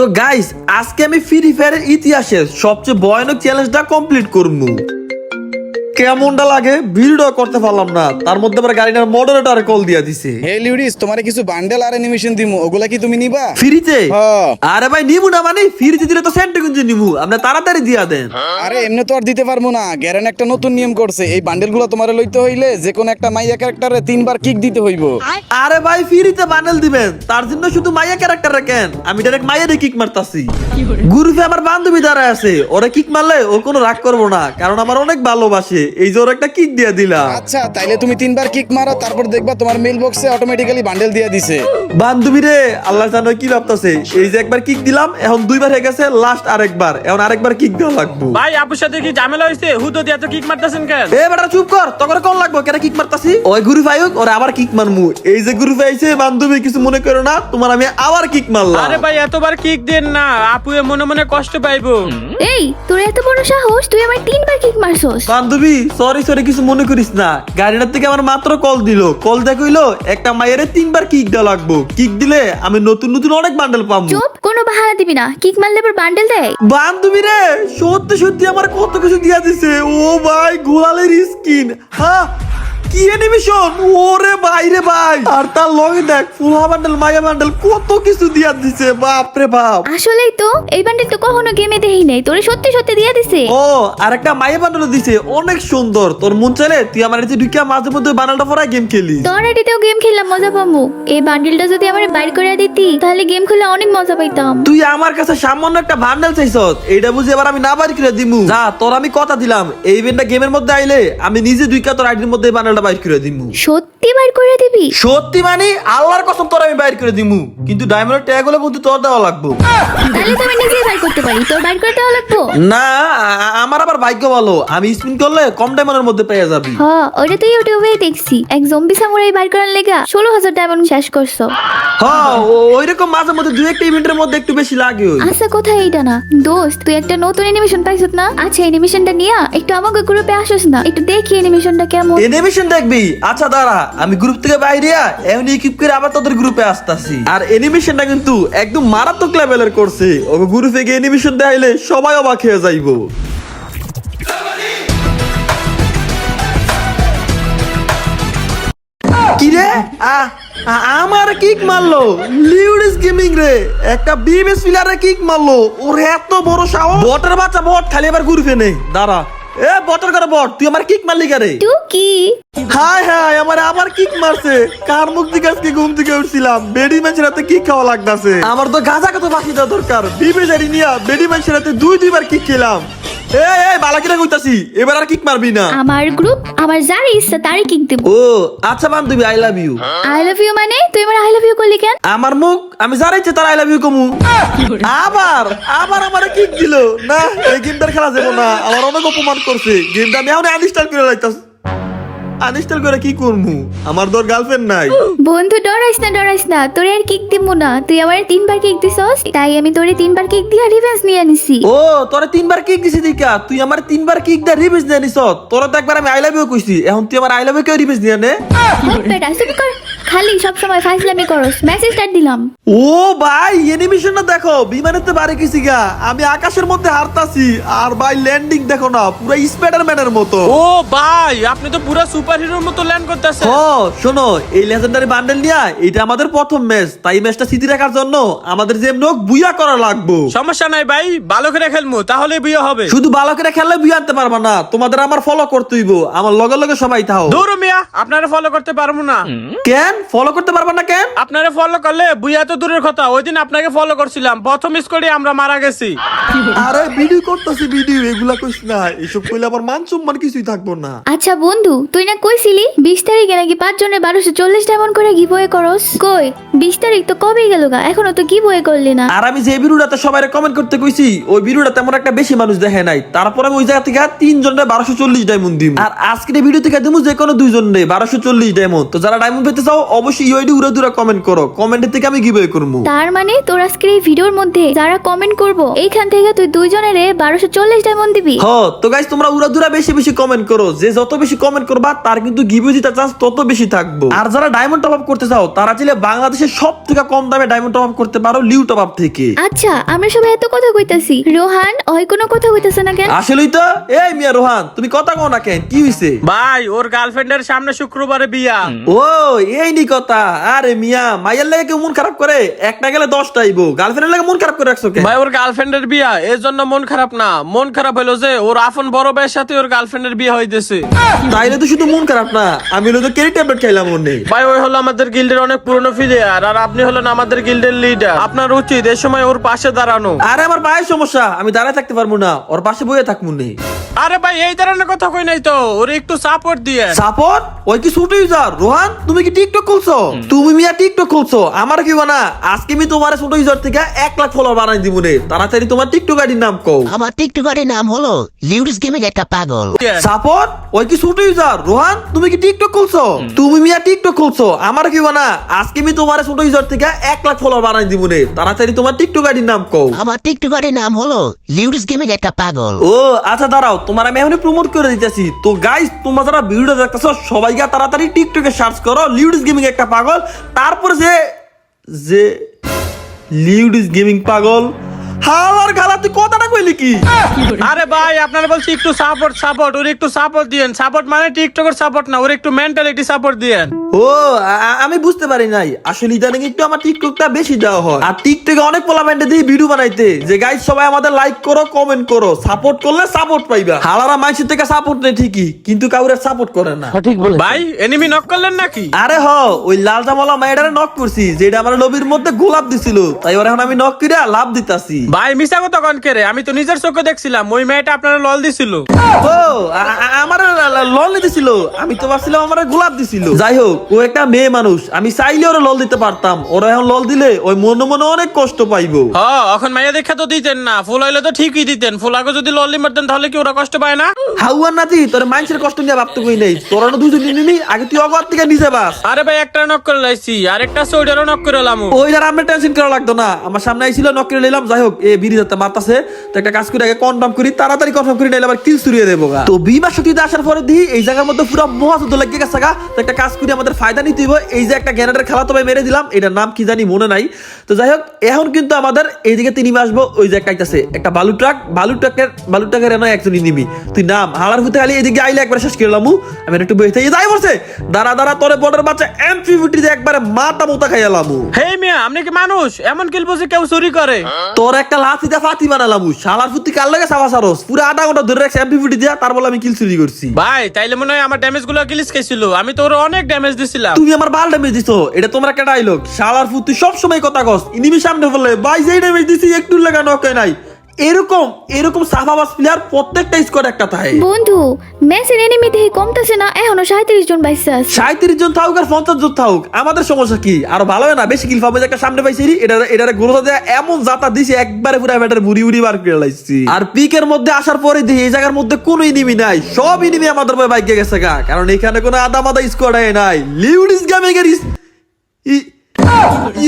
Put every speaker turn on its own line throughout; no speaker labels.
তো গাইস আজকে আমি ফ্রি ফায়ারের ইতিহাসের সবচেয়ে ভয়ানক চ্যালেঞ্জটা কমপ্লিট করব। কেমনটা লাগে? ভিডিও করতে পারলাম না। তার মধ্যে আবার গাড়িটার মডারেটর কল দিয়া দিছে।
হে লিউডিস তোমারে কিছু বান্ডেল আর অ্যানিমেশন দিমু। ওগুলা কি তুমি নিবা?
ফ্রিতে। আরে ভাই নিমু না মানে ফ্রিতে দিলে তো সেন্টে গুঞ্জে নিমু। আপনি তাড়াতাড়ি দিয়া দেন।
আরে এমনি তো আর দিতে পারব না। গ্যারেন একটা নতুন নিয়ম করছে। এই বান্ডেলগুলো তোমার লইতে হইলে যে কোনো একটা মাইয়া ক্যারেক্টারে তিনবার কিক দিতে হইব।
আরে ভাই ফ্রিতে বান্ডেল দিবেন। তার জন্য শুধু মাইয়া ক্যারেক্টার রাখেন আমি ডাইরেক্ট মাইয়ারে কিক মারতাছি। গ্রুপে আমার বান্ধবী দাঁড়ায় আছে। ওরা কিক মারলে ও কোনো রাগ করব না। কারণ আমার অনেক ভালোবাসে। এই যে ওর একটা কিক দিয়ে দিলাম।
আচ্ছা তাইলে তুমি তিনবার কিক মারো তারপর দেখবা তোমার মেল বক্সে অটোমেটিক্যালি বান্ডেল দিয়ে দিছে।
বান্ধবী রে আল্লাহ জানো কি ভাবতাছে। এই যে একবার কিক দিলাম এখন দুইবার হয়ে গেছে লাস্ট আরেকবার। এখন আরেকবার কিক দেওয়া লাগবো।
ভাই আপুর সাথে কি ঝামেলা হয়েছে হুদো দিয়ে এত কিক মারতেছেন কেন?
এ বেটা চুপ কর তখন কোন লাগবো কেন কিক মারতাছি? ওই গুরু ফাইক ওরা আবার কিক মারমু। এই যে গুরু ফাইছে বান্ধবী কিছু মনে করো না তোমার আমি আবার কিক মারলাম।
আরে ভাই এতবার কিক দেন না আপু এ মনে মনে কষ্ট পাইবো।
এই তোর এত বড় সাহস তুই আমার তিনবার কিক মারছস।
বান্ধবী সরি সরি কিছু মনে করিস না। গাড়িটার থেকে আমার মাত্র কল দিল। কল দেখইলো একটা মায়ের তিনবার কিক দেওয়া লাগবো। কিক দিলে আমি নতুন নতুন অনেক বান্ডেল পাবো
চুপ কোনো বাহানা দিবি না। কিক মারলে পর বান্ডেল দেয়।
বান্ধবী রে সত্যি সত্যি আমার কত কিছু দিয়া দিছে। ও ভাই গোলালের স্কিন হ্যাঁ কি অ্যানিমেশন ওরে ভাই রে ভাই। আর তার লগে দেখ বান্ডেল মায়া বান্ডেল কত কিছু দিয়া দিছে বাপ রে বাপ।
আসলেই তো এই বান্ডেল তো কখনো গেমে দেই নাই তোরে সত্যি সত্যি দিয়ে দিছে।
ও আর একটা মায়া বান্ডেল দিছে অনেক সুন্দর। তোর মন চাইলে তুই আমার ঢুকিয়া মাঝে মধ্যে বান্ডেলটা পরা গেম খেলি।
তোর আইডিতেও গেম খেললাম মজা পামু। এই বান্ডেলটা যদি আমার বাইর করে দিতি তাহলে গেম খেলে অনেক মজা পাইতাম।
তুই আমার কাছে সামান্য একটা বান্ডেল চাইছ এইটা বুঝে এবার আমি না বাড়ি করে দিমু। যা তোর আমি কথা দিলাম এই ইভেন্টটা গেমের মধ্যে আইলে আমি নিজে দুইকা তোর আইডির মধ্যে বান্ডেলটা বাইর করে দিমু।
সত্যি করে দিবি?
সত্যি মানে আল্লাহর কসম তোর আমি বাইর করে দিমু। কিন্তু ডায়মন্ডের ট্যাগ হলে কিন্তু তোর দেওয়া লাগবো।
তাহলে তো আমি বাইর করতে পারি। তোর বাইর করতে লাগবো?
না আ- আমার আবার ভাগ্য ভালো। আমি স্পিন করলে কম ডায়মন্ডের মধ্যে পেয়ে যাবি।
হ ওটা তো ইউটিউবেই দেখছি। এক জম্বি সামুরাই করার লেগা ষোলো হাজার ডায়মন্ড শেষ করছ।
হ্যাঁ ওই রকম মাঝে মধ্যে দুই একটা ইভেন্টের মধ্যে একটু বেশি লাগে ওই।
আচ্ছা কোথায় এইটা না? দোস্ত তুই একটা নতুন অ্যানিমেশন পাইছত না? আচ্ছা অ্যানিমেশনটা নিয়া একটু আমাকে গ্রুপে আসোস না। একটু দেখি অ্যানিমেশনটা কেমন।
অ্যানিমেশন দেখবি? আচ্ছা দাঁড়া আমি গ্রুপ থেকে বাইরে এমন ইকিপ করে আবার তোদের গ্রুপে আসতাছি। আর অ্যানিমেশনটা কিন্তু একদম মারাত্মক লেভেলের করছে। ও গ্রুপে গিয়ে অ্যানিমেশন দেখাইলে সবাই অবাক হয়ে যাইবো। কি রে আ- আ- আমার কিক মারলো। লিউডিস গেমিং রে একটা বিএমএস প্লেয়ারে কিক মারলো। ওর এত বড় সাহস। বটের বাচ্চা বট খালি এবার ঘুরবে নেই। দাঁড়া। এ বটের করে বট তুই আমার কিক মারলি কারে?
তুই কি?
হাই হাই আমার আবার কিক মারছে। কার মুখ আজকে ঘুম থেকে উঠছিলাম? বেডি মানুষের হাতে কিক খাওয়া লাগতাছে। আমার তো গাঁজা কত বাকি দেওয়া দরকার? বিবে জারি নিয়া বেডি মানুষের হাতে দুই দুইবার কিক খেলাম। বালাকিরা কইতাছি এবার আর কিক মারবি না।
আমার গ্রুপ আমার যার ইচ্ছা তারই কিক দেব।
ও আচ্ছা বান্ধবী I love you
I love you মানে? তুই আমার আই লাভ ইউ করলি কেন?
আমার মুখ আমি যারা ইচ্ছে তারা আই লাভ ইউ কমু। আবার আবার আমার কিক দিল। না এই গেমটার খেলা যাব না আমার অনেক অপমান করছে। গেমটা আমি এখন আনইনস্টল করে আনইনস্টল করে কি করমু? আমার তোর গার্লফ্রেন্ড নাই।
বন্ধু ডরাইস না ডরাইস না। তোরে আর কিক দিব না। তুই আমার তিনবার কিক দিছস তাই আমি তোরে তিনবার কিক দিয়া রিভেঞ্জ নিয়ে আনিছি।
ও তোরে তিনবার কিক দিছি দিকা। তুই আমার তিনবার কিক দা রিভেঞ্জ নিয়ে আনিছ তোরে তো একবার আমি আই লাভ ইউ কইছি। এখন তুই আমার আই লাভ ইউ কেউ রিভেঞ্জ নিয়ে নে?
বেটা তুমি কর। খালি সব সময় ফাইজলামি করস। মেসেজ স্টার্ট দিলাম।
ও ভাই অ্যানিমেশনটা দেখো বিমানেতে বাড়ি গেছি গা। আমি আকাশের মধ্যে হারতাছি আর ভাই ল্যান্ডিং দেখো না পুরো স্পাইডারম্যানের মতো।
ও ভাই আপনি তো পুরো সুপার হিরোর মতো ল্যান্ড করতেছেন।
ও শোনো এই লেজেন্ডারি বান্ডেল নিয়া এটা আমাদের প্রথম ম্যাচ তাই ম্যাচটা স্মৃতি রাখার জন্য আমাদের যে নোক বুয়া করা লাগবো।
সমস্যা নাই ভাই ভালো করে খেলব তাহলে বিয়ে হবে।
শুধু বালকেরা খেললে বুয়া আনতে পারবা না তোমাদের আমার ফলো করতে হইব আমার লগে লগে সবাই থাও
দৌড় মিয়া আপনারা ফলো করতে পারব না।
কেন? ফলো করতে পারবা না কেন
আপনারা ফলো করলে বুইয়া তো দূরের কথা ওই দিন আপনাকে ফলো করছিলাম। প্রথম স্কোরে আমরা মারা গেছি।
আরে ভিডিও করতেছি ভিডিও এগুলা কইস না। এসব কইলে আমার মান সম্মান কিছুই থাকব না।
আচ্ছা বন্ধু তুই না কইছিলি বিশ তারিখে নাকি পাঁচ জনের বারোশো চল্লিশ ডায়মন্ড করে গিভওয়ে করস? কই বিশ তারিখ তো কবেই গেল গা এখনও তো গিভওয়ে করলি না।
আর আমি যে ভিডিওটাতে সবাই কমেন্ট করতে কইছি ওই ভিডিওটা তেমন একটা বেশি মানুষ দেখে নাই। তারপর আমি ওই জায়গা থেকে তিন জনের বারোশো চল্লিশ ডায়মন্ড দিম। আর আজকের ভিডিও থেকে দিমু যে কোনো দুইজন রে বারোশো চল্লিশ ডায়মন্ড তো যারা ডায়মন্ড পেতে চাও অবশ্যই ইউআইডি উড়ে দূরে কমেন্ট করো। কমেন্টের থেকে আমি গিভওয়ে করব
তার মানে তোর আজকের এই ভিডিওর মধ্যে যারা কমেন্ট করব এইখান থেকে তুই দুইজনের বারোশো চল্লিশ ডায়মন্ড দিবি।
হ তো গাইস তোমরা উড়া দুরা বেশি বেশি কমেন্ট করো। যে যত বেশি কমেন্ট করবা তার কিন্তু গিভওয়ে জিতার চান্স তত বেশি থাকব। আর যারা ডায়মন্ড টপ আপ করতে চাও তারা চাইলে বাংলাদেশের সব থেকে কম দামে ডায়মন্ড টপ আপ করতে পারো লিউ টপ আপ থেকে।
আচ্ছা আমরা সবাই এত কথা কইতাছি। রোহান ওই কোনো কথা কইতাছে না কেন?
আসলেই তো। এই মিয়া রোহান তুমি কথা কও না কেন? কি হইছে?
ভাই ওর গার্লফ্রেন্ডের সামনে শুক্রবারে বিয়া।
ও এই নি কথা? আরে মিয়া মাইয়ার লাগে কেউ মন খারাপ করে? একটা গেলে দশটা আইবো। গার্লফ্রেন্ডের লাগে মন খারাপ করে রাখছো
ভাই ওর গার্লফ্রেন্ডের বিয়া এর জন্য মন খারাপ না। মন খারাপ হলো যে ওর আপন বড় ভাইয়ের সাথে ওর গার্লফ্রেন্ডের বিয়ে হইতেছে।
তাইলে তো শুধু মন খারাপ না আমি হলো তো কেরি ট্যাবলেট খাইলাম ওনে
ভাই ওই হলো আমাদের গিল্ডের অনেক পুরনো প্লেয়ার আর আপনি হলেন আমাদের গিল্ডের লিডার আপনার উচিত এই সময় ওর পাশে দাঁড়ানো।
আরে আমার পায়ের সমস্যা আমি দাঁড়ায় থাকতে পারব না ওর পাশে বইয়ে থাকব নেই
আরে ভাই এই ধরনের কথা কই নাই তো? ওর একটু সাপোর্ট দিয়ে।
সাপোর্ট ওই কি ছোট ইউজার রোহান তুমি কি টিকটক খুলছো? তুমি মিয়া টিকটক খুলছো। আমার কি না? আজকে আমি তোমার ছোট ইউজার থেকে এক লাখ ফলোয়ার বানাই দিব নে তাড়াতাড়ি তোমার টিকটক আইডির নাম কও।
আমার টিকটকারের নাম হলো লিউডিস গেমিং একটা পাগল।
সাপোর্ট? ওই কি ছোট ইউজার রোহান তুমি কি টিকটক খুলছো? তুমি মিয়া টিকটক খুলছো। আমার কি না? আজকে আমি তোমার ছোট ইউজার থেকে এক লাখ ফলোয়ার বানাই দিব নে তাড়াতাড়ি তোমার টিকটক আইডির নাম কও।
আমার টিকটকারের নাম হলো লিউডিস গেমিং একটা পাগল।
ও আচ্ছা দাঁড়াও। তোমার আমি এখনই প্রমোট করে দিতেছি। তো গাইস তোমরা যারা ভিডিওটা দেখতেছো সবাই গিয়ে তাড়াতাড়ি টিকটকে সার্চ করো লিউডিস গেমিং একটা পাগল তারপর যে যে লিউডিস গেমিং পাগল হালার খালা তুই কথাটা কইলি কি?
আরে ভাই আপনারা বলছি একটু সাপোর্ট সাপোর্ট ওর একটু সাপোর্ট দিয়েন। সাপোর্ট মানে টিকটকের সাপোর্ট না ওর একটু মেন্টালিটি সাপোর্ট দিয়েন।
ও আমি বুঝতে পারি নাই। আসলে ইদানিং একটু আমার টিকটকটা বেশি দেওয়া হয়। আর টিকটকে অনেক পোলামেন্টে দিয়ে ভিডিও বানাইতে। যে গাইস সবাই আমাদের লাইক করো কমেন্ট করো। সাপোর্ট করলে সাপোর্ট পাইবা। হালারা মাইসের থেকে সাপোর্ট নেই ঠিকই কিন্তু কাউরে সাপোর্ট করে না।
ভাই এনিমি নক করলেন নাকি?
আরে হ ওই লাল জামালা মায়েরারে নক করছি যেটা আমার লবির মধ্যে গোলাপ দিছিল। তাই ওর এখন আমি নক করে লাভ দিতাছি।
ভাই মিশা কথা কন কে আমি তো নিজের চোখে দেখছিলাম ওই মেয়েটা আপনারা লল দিছিল।
ও আমার লল দিছিল। আমি তো ভাবছিলাম আমার গোলাপ দিছিল। যাই হোক ও একটা মেয়ে মানুষ। আমি চাইলে ওরা লল দিতে পারতাম। ওরা এখন লল দিলে ওই মনে মনে অনেক কষ্ট পাইবো।
হ এখন মাইয়া দেখা তো দিতেন না। ফুল হইলে তো ঠিকই দিতেন। ফুলাকে যদি লল মারতেন তাহলে কি ওরা কষ্ট পায় না?
হাউয়ার নাতি তোর মাইন্সের কষ্ট নিয়ে ভাবতে কই নেই। তোরা দুজন নিনি আগে তুই অগর থেকে নিজে বাস।
আরে ভাই একটা নক করে লাইছি। আর একটা সোইডারও নক করে লামু।
ওই যারা আমরা টেনশন করা লাগতো না। আমার সামনে আইছিল নক করে নিলাম যাই হোক। এ বিড়ি যাতে মারতাছে তো একটা কাজ করে আগে কনফার্ম করি তাড়াতাড়ি কনফার্ম করি নাইলে আবার কিল দেবো তো বিমা শক্তিতে আসার পরে দিই এই জায়গার মধ্যে পুরো মহাযুদ্ধ লেগে গেছে গা। তো একটা কাজ করি আমাদের ফায়দা নিতে হইব। এই যে একটা গ্যানেটের খেলা তো ভাই মেরে দিলাম এটার নাম কি জানি মনে নাই। তো যাই হোক এখন কিন্তু আমাদের এইদিকে তিনি আসব ওই যে একটা আইতাছে একটা বালু ট্রাক। বালু ট্রাকের বালু ট্রাকের এনে একজনই নিবি। তুই নাম হতে খালি এদিকে আইলে একবার শেষ করলাম আমি একটু বই থেকে যাই বলছে দাঁড়া দাঁড়া তোরে বর্ডার বাচ্চা এম ফিফটি দিয়ে একবারে মাথা মোতা খাইলাম
হে মিয়া আপনি কি মানুষ? এমন কিল বুঝি কেউ চুরি করে।
তোর একটা লাথিতে ফাতি বানালাম শালার ফুটি কার লাগে সাবা সারস পুরো আধা ঘণ্টা ধরে রাখছে এমপি ফুটি দিয়া তার বলে আমি কিল চুরি করছি।
ভাই তাইলে মনে হয় আমার ড্যামেজগুলো গিলিস খাইছিল। আমি তোর ওর অনেক ড্যামেজ দিছিলাম।
তুমি আমার বাল ড্যামেজ দিছো এটা তোমার একটা ডায়লগ শালার ফুটি সব সময় কথা কস ইনিমি সামনে বলে ভাই যেই ড্যামেজ দিছি একটু লাগা নকে নাই। এরকম এরকম সাফাবাস প্লেয়ার প্রত্যেকটা স্কোয়াড একটা থাকে।
বন্ধু ম্যাচের এনিমি কমতেছে না এখনও সাঁত্রিশ জন বাইসে আছে।
সাঁত্রিশ জন থাকুক আর পঞ্চাশ জন থাকুক আমাদের সমস্যা কি? আর ভালো না? বেশি কিল পাবো যে একটা সামনে পাইছি এটা এটারে দেয়া এমন জাতা দিছি একবারে পুরো ব্যাটার বুড়ি বুড়ি বার করে লাইছি। আর পিকের মধ্যে আসার পরে দেখি এই জায়গার মধ্যে কোনো ইনিমি নাই সব ইনিমি আমাদের ভাই বাইকে গেছে গা। কারণ এখানে কোনো আদা মাদা স্কোয়াড নাই। লিউডিস গেমিং এর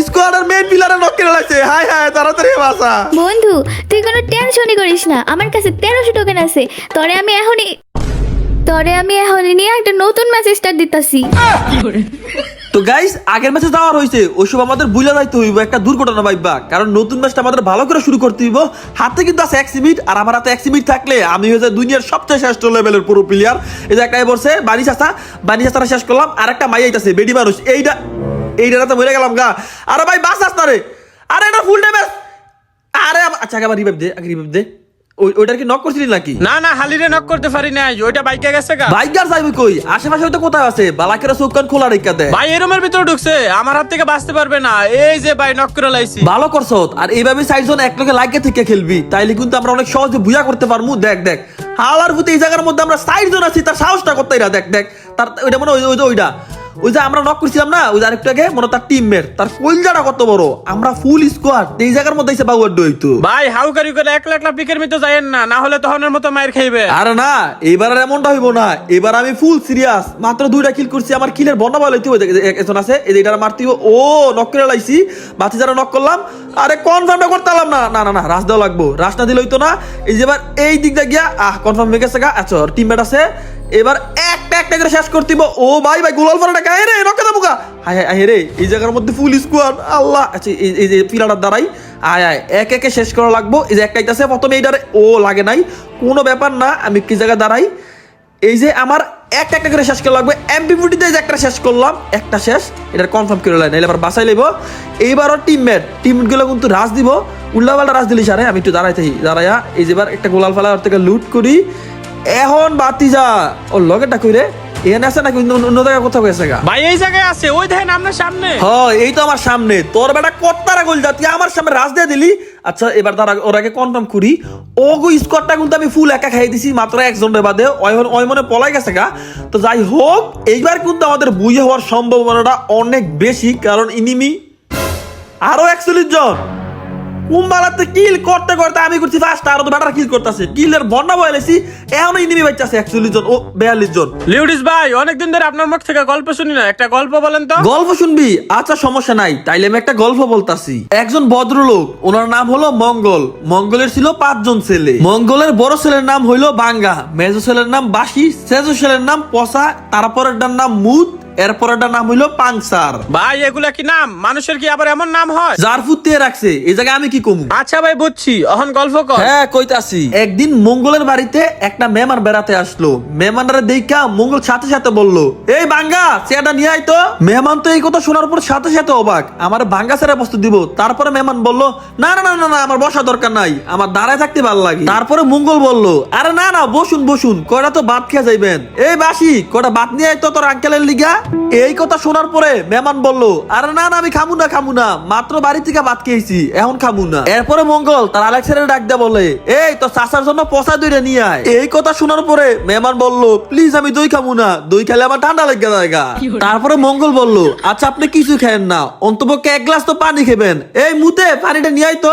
স্কোয়াডের পিলারে নক করে লাইছে হাই হাই তাড়াতাড়ি বাসা
বন্ধু তুই কোনো টেনশনই করিস না। আমার কাছে তেরোশো টোকেন আছে। তরে আমি এখনই তরে আমি এখনই নিয়ে একটা নতুন ম্যাচ স্টার্ট দিতাছি।
তো গাইস আগের ম্যাচে যাওয়ার হয়েছে ওইসব আমাদের বুঝে যাইতে হইব, একটা দুর্ঘটনা ভাইবা। কারণ নতুন ম্যাচটা আমাদের ভালো করে শুরু করতে হইব। হাতে কিন্তু আছে এক মিনিট আর আমার হাতে এক মিনিট থাকলে আমি হয়ে যায় দুনিয়ার সবচেয়ে শ্রেষ্ঠ লেভেলের পুরো প্লেয়ার এই যে একটা বলছে বানি চাষা বানি চাষাটা শেষ করলাম, আর একটা মাই আইতাছে, বেডি মানুষ। এইটা এইটা তো মরে গেলাম গা। আরে ভাই বাস আসতে রে। আরে এটা ফুল ড্যামেজ আরে আচ্ছা আগে আবার রিভাইভ দে, আগে রিভাইভ দে। ওইটার কি নক করছিলি নাকি?
না না হালিরে নক করতে পারি নাই। ওইটা বাইকে গেছে গা।
বাইকার যাইবি কই? আশেপাশে কোথায় আছে। বালাকেরা চোখ কান খোলা রেখা দেয়
ভাই এই রুমের ভিতরে ঢুকছে। আমার হাত থেকে বাঁচতে পারবে না। এই যে ভাই নক করে লাইছি।
ভালো করছ। আর এইভাবে চারজন এক লগে লাগে থেকে খেলবি। তাইলে কিন্তু আমরা অনেক সহজে বুঝা করতে পারব দেখ দেখ। হালার ভূতে এই জায়গার মধ্যে আমরা চারজন আছি তার সাহসটা করতে দেখ দেখ। তার ওইটা মনে ওই ওইটা। ওই যে আমরা নক করছিলাম না ওই যে আরেকটু আগে মনে তার টিমমেট তার কলজাটা কত বড়? আমরা ফুল স্কোয়াড এই জায়গার মধ্যে এসে বাবু আড্ডা হইতো।
ভাই হাউকারি করে এক লাখ লাখ পিকের মতো যাইয়েন না না হলে তখনের মতো মায়ের খাইবে।
আরে না এবার আর এমনটা হইব না এবার আমি ফুল সিরিয়াস মাত্র দুইটা কিল করছি আমার কিলের বন্যা ভালো হইতে একজন আছে এই যে এটা মারতে ও নক করে লাইছি বাতি যারা নক করলাম আরে কনফার্মটা করতে পারলাম না। না না না রাস লাগবো। রাস না দিলে হইতো না। এই যে এবার এই দিক দিয়ে গিয়া, আহ কনফার্ম হয়ে গেছে গা। আচ্ছা টিমমেট আছে। এবার একটা একটা করে শেষ করতে ও ভাই ভাই, গোলাল ফারাটা গায়ে রে রকে দেবো গা। হায় হায় রে, এই জায়গার মধ্যে ফুল স্কোয়াড আল্লাহ আচ্ছা এই যে পিলাটার দ্বারাই আয় আয় এক, একে শেষ করা লাগবো। এই যে একটাই আছে, প্রথমে এইটারে ও লাগে নাই। কোনো ব্যাপার না, আমি কি জায়গায় দাঁড়াই। এই যে আমার একটা একটা করে শেষ করা লাগবে। এমপিপিটিতে যে একটা শেষ করলাম একটা শেষ এটা কনফার্ম করে লাই নাইলে আবার বাসাই লইব। এইবারও টিমমেট টিমমেটগুলো কিন্তু রাজ দিব। উল্লাপাল্টা রাজ দিলি সারে আমি একটু দাঁড়াই থাকি দাঁড়াইয়া এই যে এবার একটা গোলাল ফালা থেকে লুট করি। এখন বাতি যা ও লগেটা কইরে এখানে আছে অন্য- অন্য জায়গায় কোথাও গেছে গা?
ভাই এই জায়গায় আছে ওই দেখেন আপনার সামনে।
হ্যাঁ এই তো আমার সামনে। তোর বেটা কত্তারা গোল যা তুই আমার সামনে রাজ দিয়ে দিলি আচ্ছা এবার তার আগে- ওর আগে কনফার্ম করি। ও গো স্কোয়াডটা কিন্তু আমি ফুল একা খাই দিছি, মাত্র একজনের বাদে। ওই মনে- পলাই গেছে গা। তো যাই হোক, এইবার কিন্তু আমাদের বুঝে হওয়ার সম্ভাবনাটা অনেক বেশি, কারণ ইনিমি আরও একচল্লিশ জন। কুম্বালাতে কিল করতে করতে আমি করছি ফার্স্ট আরও তো বেটার কিল করতেছে। কিলের বন্যা বয়েলেছি এখন ইনিমি একচল্লিশ জন ও বিয়াল্লিশ জন।
লিউডিস ভাই অনেকদিন ধরে আপনার মুখ থেকে গল্প শুনি না একটা গল্প বলেন তো।
গল্প শুনবি? আচ্ছা সমস্যা নাই তাইলে আমি একটা গল্প বলতাছি। একজন ভদ্রলোক ওনার নাম হলো মঙ্গল। মঙ্গলের ছিল পাঁচজন ছেলে। মঙ্গলের বড় ছেলের নাম হইল বাঙ্গা। মেজো ছেলের নাম বাসি সেজো ছেলের নাম পসা তারপরেরটার নাম মুদ। এরপরেরটার নাম হইল পাংসার।
ভাই এগুলা কি নাম? মানুষের কি আবার এমন নাম হয়?
যার ফুটিয়ে রাখছে এই জায়গায় আমি কি কমু?
আচ্ছা ভাই বুঝছি। এখন গল্প কর।
হ্যাঁ কইতাছি। একদিন মঙ্গলের বাড়িতে একটা মেহমান বেড়াতে আসলো। মেহমানরা দেখা মঙ্গল সাথে সাথে বলল এই বাঙ্গা চেয়ারটা নিয়ে আয় তো। মেহমান তো এই কথা শোনার পর সাথে সাথে অবাক। আমার বাঙ্গা ছেড়ে বস্তু দিব। তারপরে মেহমান বলল না না না না আমার বসা দরকার নাই। আমার দাঁড়ায় থাকতে ভালো লাগে। তারপরে মঙ্গল বলল আরে না না বসুন বসুন। কয়টা তো ভাত খেয়ে যাইবেন? এই বাসি কয়টা ভাত নিয়ে আয় তো তোর আঙ্কেলের লিগা? এই কথা শোনার পরে মেহমান বলল আরে না না আমি খামু না খামু না। মাত্র বাড়ি থেকে ভাত খেয়েছি এখন খামু না। এরপরে মঙ্গল তার আলেক্সারের ডাক দেয়া বলে এই তো চাষার জন্য পচা দইটা নিয়ে আয়। এই কথা শোনার পরে মেহমান বলল প্লিজ আমি দই খামু না। দই খেলে আমার ঠান্ডা লেগে জায়গা তারপরে মঙ্গল বলল আচ্ছা আপনি কিছু খেয়েন না। অন্তপক্ষে এক গ্লাস তো পানি খেবেন। এই মুতে পানিটা নিয়ে আয় তো।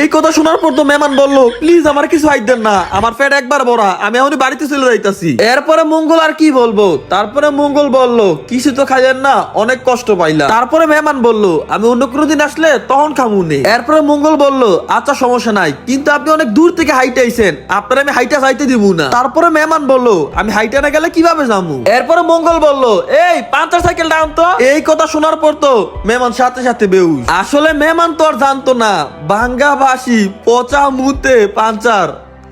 এই কথা শোনার পর তো মেহমান বলল প্লিজ আমার কিছু হাইট দেন না। আমার পেট একবার ভরা। আমি এখনই বাড়িতে চলে যাইতাছি। এরপরে মঙ্গল আর কি বলব? তারপরে মঙ্গল বলল কিছু তো খাইলেন না, অনেক কষ্ট পাইলাম। তারপরে মেহমান বলল, আমি অন্য কোনো দিন আসলে তখন খামুনে এরপরে মঙ্গল বলল আচ্ছা সমস্যা নাই, কিন্তু আপনি অনেক দূর থেকে হাইটে আইছেন, আপনার আমি হাইটা যাইতে দিব না। তারপরে মেহমান বলল, আমি হাইটে না গেলে কীভাবে যাব এরপরে মঙ্গল বলল, এই পাঁচটা সাইকেল ডাউন তো। এই কথা শোনার পর তো মেহমান সাথে সাথে বেউস। আসলে মেহমান তো আর জানতো না বাঙ্গা ভাসি পচা মুতে পাঞ্চার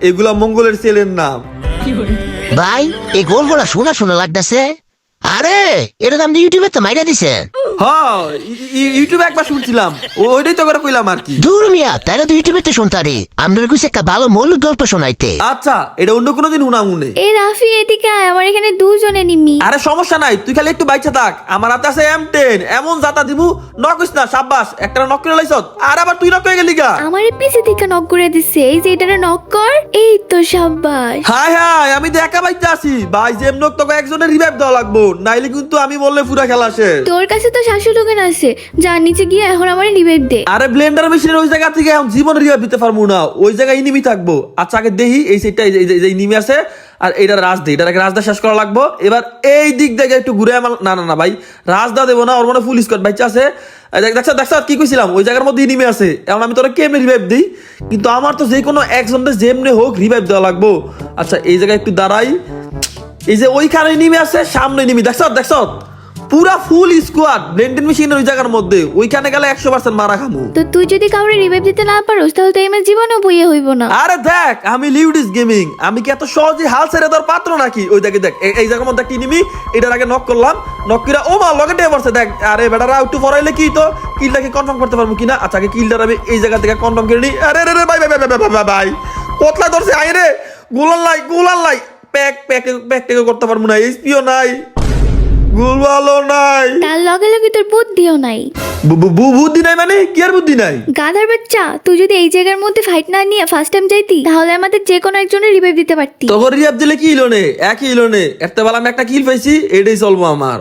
এগুলা মঙ্গলের ছেলের নাম।
ভাই, এই গল্পটা শোনা শোনা লাগতেছে। আরে এটা তো আপনি ইউটিউবে তো মাইরা দিছে
হ্যাঁ ইউটিউবে একবার শুনছিলাম। ওইটাই তো করে কইলাম আর কি।
দূর মিয়া তাইলে তো ইউটিউবে তো শুনতারি আপনার কাছে একটা ভালো মৌলিক গল্প শোনাইতে।
আচ্ছা এটা অন্য কোনো দিন উনা। মনে
এ রাফি এদিকে আয় আমার এখানে দুজনে নিমি।
আরে সমস্যা নাই তুই খালি একটু বাইচা থাক। আমার হাতে আছে এম টেন এমন জাতা দিমু নকিস না সাব্বাস একটা নক করে লাইছত আর আবার তুই নক করে গেলি গা।
আমার পিছে থেকে নক করে দিচ্ছে এই যে এটারে নক কর এই তো সাব্বাস।
হাই হাই আমি তো একা বাইতে আছি। ভাই জেম নক তোকে একজনের রিভাইভ দেওয়া লাগবো নাইলে কিন্তু আমি বললে পুরা খেলা শেষ।
তোর কাছে তো আছে। নিচে গিয়ে এখন আমার রিভাইভ দে।
আরে ব্লেন্ডার মেশিনের ওই জায়গা থেকে জীবন রিভাইভ দিতে পারব না। ওই জায়গায় ইনিমি থাকব। আচ্ছা আগে দেখি এই সেটটা এই ইনিমি আছে, আর এইটা রাজদা শেষ করা লাগবো। এবার এই দিক একটু ঘুরে আমার না না না ভাই রাজদা দেবো না, ওর মনে ফুল স্কট আছে। দেখছ দেখছ, কি কইছিলাম? ওই জায়গার মধ্যে ইনিমি আছে। এখন আমি তোরা কেমনে রিভাইভ দিই? কিন্তু আমার তো যে কোনো একজনকে যেমনি হোক রিভাইভ দেওয়া লাগবো। আচ্ছা এই জায়গায় একটু দাঁড়াই। এই যে ওইখানে নিমে আছে, সামনে নিমি দেখছ দেখছ? পুরা ফুল স্কোয়াড ব্লেন্ডেন মেশিনের ওই জায়গার মধ্যে ওইখানে গেলে একশো পার্সেন্ট মারা খামু।
তো তুই যদি কাউরে রিভাইভ দিতে না পারোস তাহলে তো এমএস জীবনও বইয়ে হইব না।
আরে দেখ আমি লিউডিস গেমিং আমি কি এত সহজে হাল ছেড়ে দেওয়ার পাত্র নাকি? ওই দেখে দেখ এ- এই জায়গার মধ্যে কি নিমি এটার আগে নক করলাম নক করে ও মা ডে পড়ছে দেখ আরে বেটারা একটু ফরাইলে কি তো? কিলটাকে কনফার্ম করতে পারব কিনা? আচ্ছা আগে কিলটার আমি এই জায়গা থেকে কনফার্ম করে নিই। আরে রে রে ভাই ভাই ভাই ভাই, ভাই, ভাই, ভাই কতলা ধরছে আই রে গুলাল লাই গুলাল লাই প্যাক প্যাক প্যাক করতে পারব না এসপিও নাই। গুলবালো নাই।
তার লগে লগে তোর বুদ্ধিও নাই।
বুদ্ধি নাই মানে? কি আর বুদ্ধি নাই?
গাধার বাচ্চা তুই যদি এই জায়গার মধ্যে ফাইট না নিয়ে ফার্স্ট টাইম যাইতি তাহলে আমাদের যে কোনো একজনের রিভাইভ দিতে পারতি।
তখন রিভাইভ দিলে কি ইলোনে একই ইলোনে এত বেলা আমি একটা কিল পাইছি এটাই চলবো আমার।